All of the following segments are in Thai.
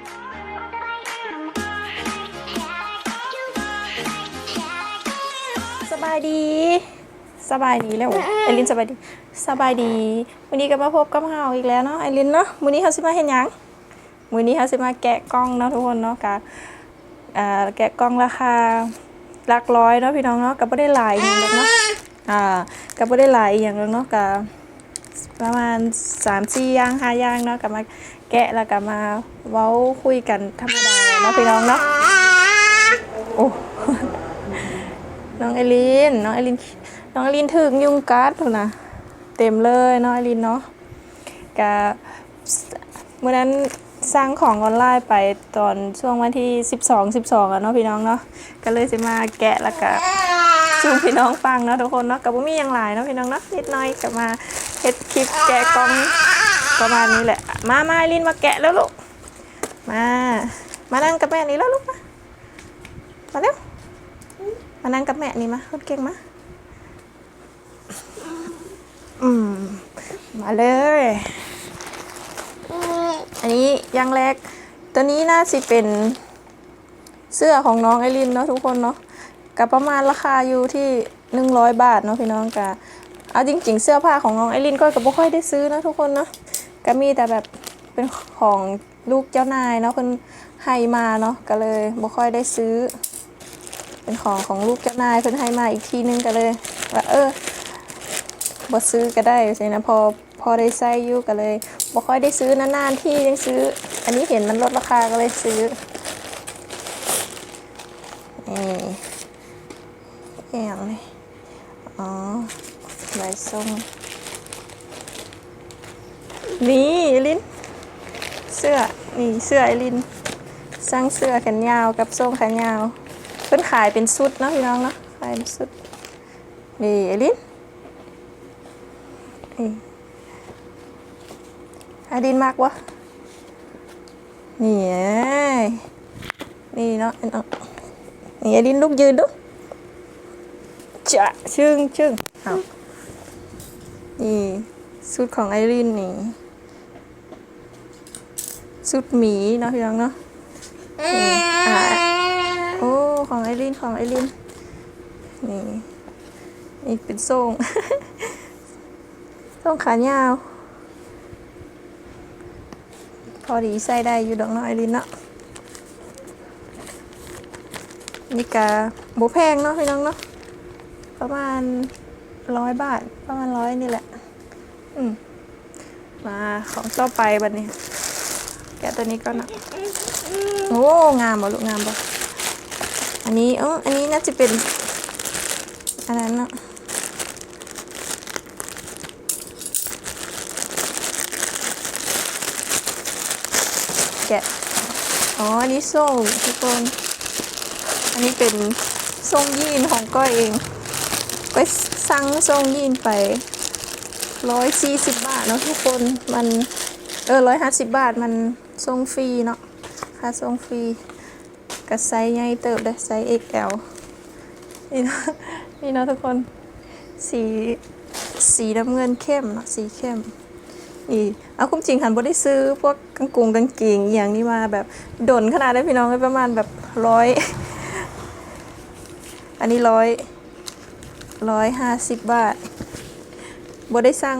สบายดี สบายดีแล้วไอรินสบายดี สบายดีวันนี้ก็มาพบกับเฮาอีกแล้วเนาะไอรินเนาะมื้อนี้เฮาสิมาเฮ็ดหยังมื้อนี้เฮาสิมาแกะกล่องเนาะทุกคนเนาะกะอ่าแกะกล่องราคาหลักร้อยเนาะพี่น้องเนาะก็บ่ได้หลายอหย่างหรอกเนาะอ่าก็บ่ได้หลายอหย่างหรอกเนาะก็ประมาณ3-4อย่าง5อย่างเนาะก็มา แกะแล้วก็มาเว้าคุยกันธรรมดาเนาะพี่น้องเนาะโอ้น้องไอรินน้องไอรินน้องไอรินถึงยุงกัดพุ่นนะเต็มเลยน้องไอรินเนาะกะเมื่อนั้นสร้างของออนไลน์ไปตอนช่วงวันที่ 12 12อะเนาะพี่น้องเนาะก็เลยจะมาแกะแล้วก็ชูพี่น้องฟังเนาะทุกคนเนาะกับบุมีอย่างหลายเนาะพี่น้องเนาะนิดหน่อยกับมาเฮ็ดคลิปแกะกล่อง ประมาณนี้แหละ มามาไอรินมาแกะแล้วลูก มา มานั่งกับแม่นี่แล้วลูกมามาเร็วมานั่งกับแม่นี่มาคนเก่งมาอืม มาเลย อันนี้ยังแรก ตัวนี้น่าสิเป็นเสื้อของน้องไอรินเนาะทุกคนเนาะกับประมาณราคาอยู่ที่หนึ่งร้อยบาทเนาะพี่น้องกะเอาจริง ๆ เสื้อผ้าของน้องไอรินก็ก็บ่ค่อยได้ซื้อนะทุกคนเนาะ ก็มีแต่แบบเป็นของลูกเจ้านายเนาะเพิ่นให้มาเนาะก็เลยบ่ค่อยได้ซื้อ เป็นของของลูกเจ้านายเพิ่นให้มาอีกทีนึงก็เลยว่าเออบ่ซื้อก็ได้สินะพอพอได้ใส่อยู่ก็เลยบ่ค่อยได้ซื้อนานๆที่ยังซื้อ อันนี้เห็นมันลดราคาก็เลยซื้อนี่อย่างนี้อ๋อใบส้ม นี่ไอลิน เสื้อ นี่เสื้อไอลิน สร้างเสื้อแขนยาวกับส้มแขนยาว เพิ่นขายเป็นชุดเนาะพี่น้องเนาะ ขายเป็นชุด นี่ไอลิน นี่ไอลินมากวะนี่นี่เนาะเนาะนี่ไอลินลุกยืนดูจะชึ่งชึ่งเอานี่ชุดของไอรินนี่ ชุดหมีเนาะพี่น้องเนาะนี่อ่าโอ้ของไอรินของไอรินนี่นี่เป็นทรงทรงขายาว พอดีใส่ได้อยู่ดอกเนาะไอรินเนาะนี่กะโบแพงเนาะพี่น้องเนาะประมาณร้อยบาทประมาณร้อยนี่แหละ อืมมาของต่อไปบัดนี้ แกะตัวนี้ก่อนนะโอ้งามบ่ลูกงามบ่อันนี้เอออันนี้น่าจะเป็นอันนั้นเนอะแกะอ๋ออันนี้โซ่ทุกคนอันนี้เป็นทรงยีนของก้อยเองก้อยสั่งทรงยีนไปร้อยสี่สิบบาทเนาะทุกคนมันเออร้อยห้าสิบบาทมัน ทรงฟรีเนาะค่าทรงฟรีกระไซส์ใหญ่เติบเลยไซส์ XL นี่เนาะนี่เนาะทุกคน สีสีน้ำเงินเข้มเนาะสีเข้มนี่เอาคุ้มจริงหันบ่ได้ซื้อพวกกางกงกางเกงอย่างนี้มาแบบดนขนาดได้พี่น้องประมาณแบบร้อยอันนี้ร้อยร้อยห้าสิบบาทบ่ได้สั่ง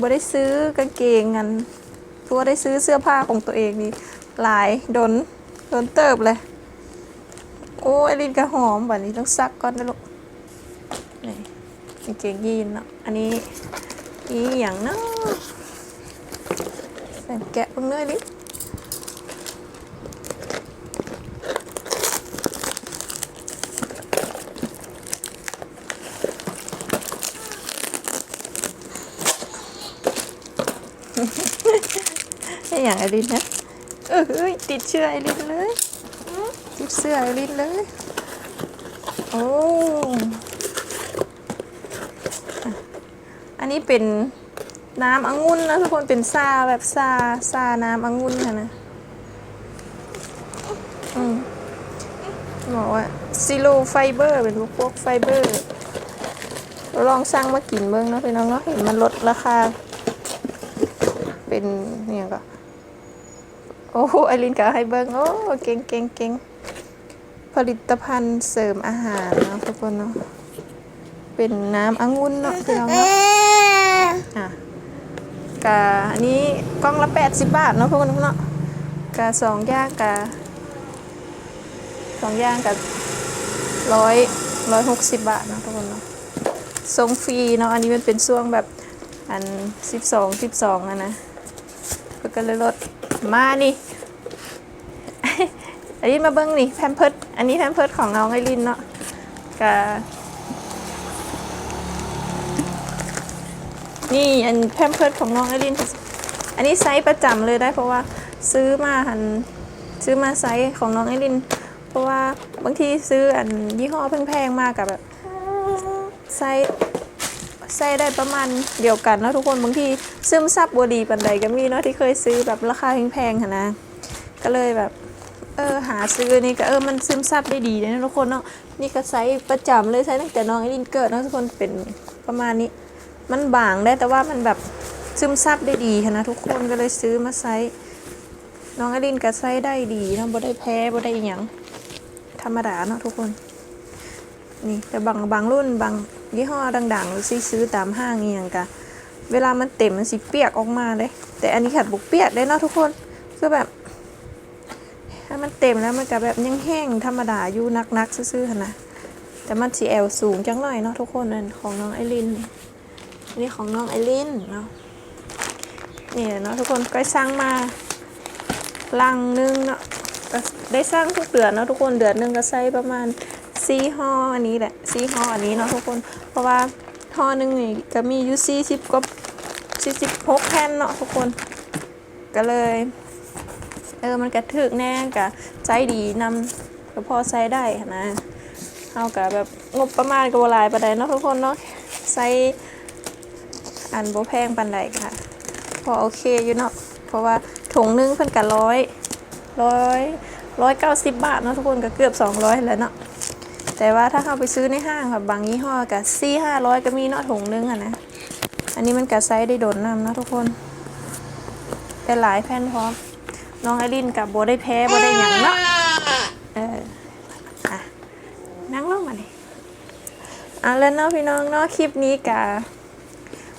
บ่ได้ซื้อกางเกงกัน ตัวได้ซื้อเสื้อผ้าของตัวเองนี่หลายดนโดนเติบเลย โอ้ยลินกระหอมแบบนี้ต้องซักก่อนนะลูกนี่กางเกงยีนเนาะอันนี้อีอย่างเนาะใส่แกะเพิ่งเนื้อดิ อย่างไอรินนะเออเอ้ยติดเชื้อไอรินเลยติดเสื้อไอรินเลย โอ้อันนี้เป็นน้ำองุ่นนะทุกคนเป็นซาแบบซาซาน้ำองุ่นค่ะนะอืมบอกว่าซิโลไฟเบอร์เป็นพวกไฟเบอร์ลองสั่งมากินเบิ้งเนาะพี่น้องเนาะเห็นมันลดราคา เป็นเนี่ยก็ โอ้โหไอรินก็ให้เบิ้งโอ้เก่งเก่งเก่งผลิตภัณฑ์เสริมอาหารเนาะทุกคนเนาะเป็นน้ำองุ่นเนาะพี่น้องเนาะอะกะอันนี้กล่องละ80บบาทเนาะทุกคนเนาะกะสองย่างกะสองย่างกะร้อยร้อยหกสิบบาทเนาะทุกคนเนาะส่งฟรีเนาะอันนี้มันเป็นช่วงแบบอันสิบสองสิบสองอะนะก็เลยลดมานี่ อันนี้มาเบิ้งนี่แพมเพิร์ดอันนี้แพมเพิร์ดของน้องไอรินเนาะกับนี่อันแพมเพิร์ดของน้องไอริน อันนี้ไซส์ประจำเลยได้เพราะว่าซื้อมาหันซื้อมาไซส์ของน้องไอริน เพราะว่าบางทีซื้ออันยี่ห้อแพงๆมากกับแบบไซส์ไซส์ได้ประมาณเดียวกันนะทุกคนบางทีซึมซับบดีปันใดก็มีเนาะที่เคยซื้อแบบราคาแพงๆนะก็เลยแบบ เออหาซื้อนี่ก็เออมันซึมซับได้ดีนะทุกคนเนาะนี่ก็ไซส์ประจำเลยไซส์ตั้งแต่น้องไอรินเกิดนะทุกคนเป็นประมาณนี้ มันบางได้แต่ว่ามันแบบซึมซับได้ดีนะทุกคนก็เลยซื้อมาไซส์น้องไอรินก็ไซส์ได้ดีนะบ่ได้แพ้บ่ได้อหยังธรรมดาเนาะทุกคน นี่แต่บางบางรุ่นบางยี่ห้อดังๆหรือซื้อตามห้างอหย่างกะเวลามันเต็มมันสิเปียกออกมาเลย แต่อันนี้ขัดบุกเปียกได้เนาะทุกคนคือแบบ มันเต็มแล้วมันก็แบบยังแห้งธรรมดาอยู่นักๆซื่อๆนะแต่มันสีแอลสูงจังหน่อยเนาะทุกคนนั่นของน้องไอรินนี่ของน้องไอรินเนาะนี่เนาะทุกคนก็สร้างมาลังนึงเนาะก็ได้สร้างทุกเดือนเนาะทุกคนเดือนนึงก็ใช้ประมาณสี่ห่ออันนี้แหละสี่ห่ออันนี้เนาะทุกคน เพราะว่าห่อหนึ่งนี่ก็มีอยู่สี่สิบกว่าสี่สิบหกแผ่นเนาะทุกคน ก็เลย เออมันกระถึกแน่กะใจดีนำก็พอใช้ได้นะเอากะแบบงบประมาณก็บลายปานใดเนาะทุกคนเนาะใช้อันโบแพงปานใดค่ะ พอโอเคอยู่เนาะเพราะว่าถุงนึงเพิ่นกะร้อยร้อยร้อยเก้าสิบบาทเนาะทุกคนก็เกือบสองร้อยแล้วเนาะแต่ว่าถ้าเราไปซื้อในห้างค่ะบางยี่ห้อกะสี่ห้าร้อยก็มีเนาะถุงนึงอะนะ อันนี้มันกะไซส์ได้โดนนำเนาะทุกคนแต่หลายแผ่นพร้อม น้องไอรินกับโบได้แพ้โบได้หยังเนาะเอออะนั่งลงมาดิอะแล้วเนาะพี่น้องเนาะคลิปนี้กะ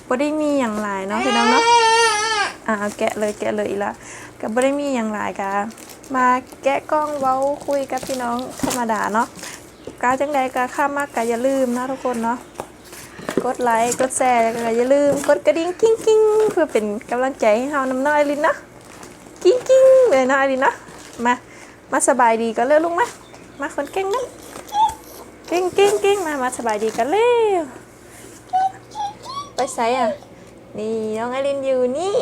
โบได้มีอย่างหลายเนาะพี่น้องเนาะอะเอาแกะเลยแกะเลยอีละกับโบได้มีอย่างหลายกะมาแกะกล้องเว้าคุยกับพี่น้องธรรมดาเนาะกาจังใดกะข้ามากกะอย่าลืมนะทุกคนเนาะกดไลค์กดแชร์แล้วก็อย่าลืม กดกระดิ่งกิ้งกิ้งเพื่อเป็นกำลังใจให้เฮาน้ำน้อยลินเนาะ กิ้งกิ้งเลยนะไอรินะมามาสบายดีกันเลยลุงมามาคนเก่งนะเก่งเก่งเก่งมามาสบายดีกันเลยไปใส่อะนี่น้องไอรินอยู่นี่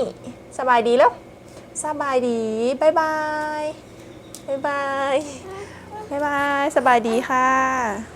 สบายดีแล้วสบายดีบายบายบายบายบายบายสบายดีค่ะ